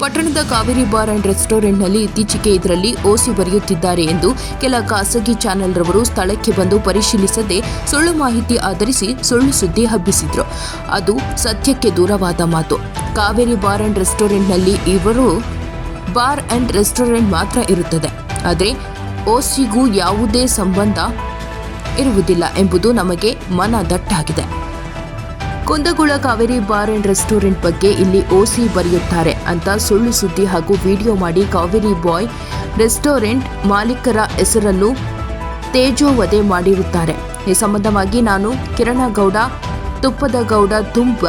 ಪಟ್ಟಣದ Kaveri bar and ರೆಸ್ಟೋರೆಂಟ್ನಲ್ಲಿ ಇತ್ತೀಚೆಗೆ ಇದರಲ್ಲಿ ಓಸಿ ಬರೆಯುತ್ತಿದ್ದಾರೆ ಎಂದು ಕೆಲ ಖಾಸಗಿ ಚಾನೆಲ್ ರವರು ಸ್ಥಳಕ್ಕೆ ಬಂದು ಪರಿಶೀಲಿಸದೆ ಸುಳ್ಳು ಮಾಹಿತಿ ಆಧರಿಸಿ ಸುಳ್ಳು ಸುದ್ದಿ ಹಬ್ಬಿಸಿದ್ರು. ಅದು ಸತ್ಯಕ್ಕೆ ದೂರವಾದ ಮಾತು. ಕಾವೇರಿ ಬಾರ್ ಅಂಡ್ ರೆಸ್ಟೋರೆಂಟ್ನಲ್ಲಿ ಇವರು ಬಾರ್ ಅಂಡ್ ರೆಸ್ಟೋರೆಂಟ್ ಮಾತ್ರ ಇರುತ್ತದೆ. ಆದರೆ ಓಸಿಗೂ ಯಾವುದೇ ಸಂಬಂಧ ಇರುವುದಿಲ್ಲ ಎಂಬುದು ನಮಗೆ ಮನ ದಟ್ಟಾಗಿದೆ Kundagol Kaveri bar and restaurant ಬಗ್ಗೆ ಇಲ್ಲಿ ಓಸಿ ಬರೆಯುತ್ತಾರೆ ಅಂತ ಸುಳ್ಳು ಸುದ್ದಿ ಹಾಗೂ ವಿಡಿಯೋ ಮಾಡಿ ಕಾವೇರಿ ಬಾಯ್ ರೆಸ್ಟೋರೆಂಟ್ ಮಾಲೀಕರ ಹೆಸರನ್ನು ತೇಜೋವಧೆ ಮಾಡಿರುತ್ತಾರೆ. ಈ ಸಂಬಂಧವಾಗಿ ನಾನು ಕಿರಣಗೌಡ ತುಪ್ಪದ ಗೌಡ ತುಂಬ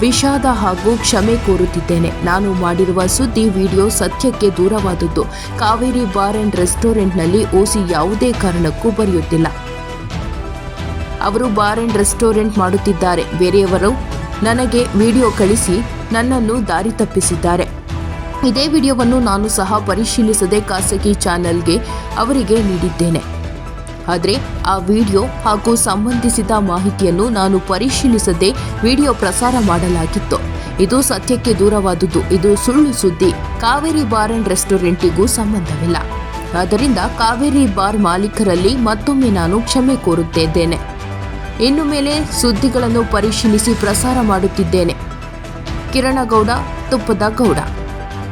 ವಿಷಾದ ಹಾಗೂ ಕ್ಷಮೆ ಕೋರುತ್ತಿದ್ದೇನೆ. ನಾನು ಮಾಡಿರುವ ಸುದ್ದಿ ವಿಡಿಯೋ ಸತ್ಯಕ್ಕೆ ದೂರವಾದದ್ದು. ಕಾವೇರಿ ಬಾರ್ ಅಂಡ್ ರೆಸ್ಟೋರೆಂಟ್ನಲ್ಲಿ ಓಸಿ ಯಾವುದೇ ಕಾರಣಕ್ಕೂ ಬರೆಯುತ್ತಿಲ್ಲ. ಅವರು ಬಾರ್ ಅಂಡ್ ರೆಸ್ಟೋರೆಂಟ್ ಮಾಡುತ್ತಿದ್ದಾರೆ. ಬೇರೆಯವರು ನನಗೆ ವಿಡಿಯೋ ಕಳಿಸಿ ನನ್ನನ್ನು ದಾರಿ ತಪ್ಪಿಸಿದ್ದಾರೆ. ಇದೇ ವಿಡಿಯೋವನ್ನು ನಾನು ಸಹ ಪರಿಶೀಲಿಸದೆ ಖಾಸಗಿ ಚಾನೆಲ್ಗೆ ಅವರಿಗೆ ನೀಡಿದ್ದೇನೆ. ಆದರೆ ಆ ವಿಡಿಯೋ ಹಾಗೂ ಸಂಬಂಧಿಸಿದ ಮಾಹಿತಿಯನ್ನು ನಾನು ಪರಿಶೀಲಿಸದೆ ವಿಡಿಯೋ ಪ್ರಸಾರ ಮಾಡಲಾಗಿತ್ತು. ಇದು ಸತ್ಯಕ್ಕೆ ದೂರವಾದುದು ಇದು ಸುಳ್ಳು ಸುದ್ದಿ. ಕಾವೇರಿ ಬಾರ್ ಅಂಡ್ ರೆಸ್ಟೋರೆಂಟಿಗೂ ಸಂಬಂಧವಿಲ್ಲ. ಆದ್ದರಿಂದ ಕಾವೇರಿ ಬಾರ್ ಮಾಲೀಕರಲ್ಲಿ ಮತ್ತೊಮ್ಮೆ ನಾನು ಕ್ಷಮೆ ಕೋರುತ್ತಿದ್ದೇನೆ ಇನ್ನು ಮೇಲೆ ಸುದ್ದಿಗಳನ್ನು ಪರಿಶೀಲಿಸಿ ಪ್ರಸಾರ ಮಾಡುತ್ತಿದ್ದೇನೆ. ಕಿರಣಗೌಡ ತುಪ್ಪದ ಗೌಡ.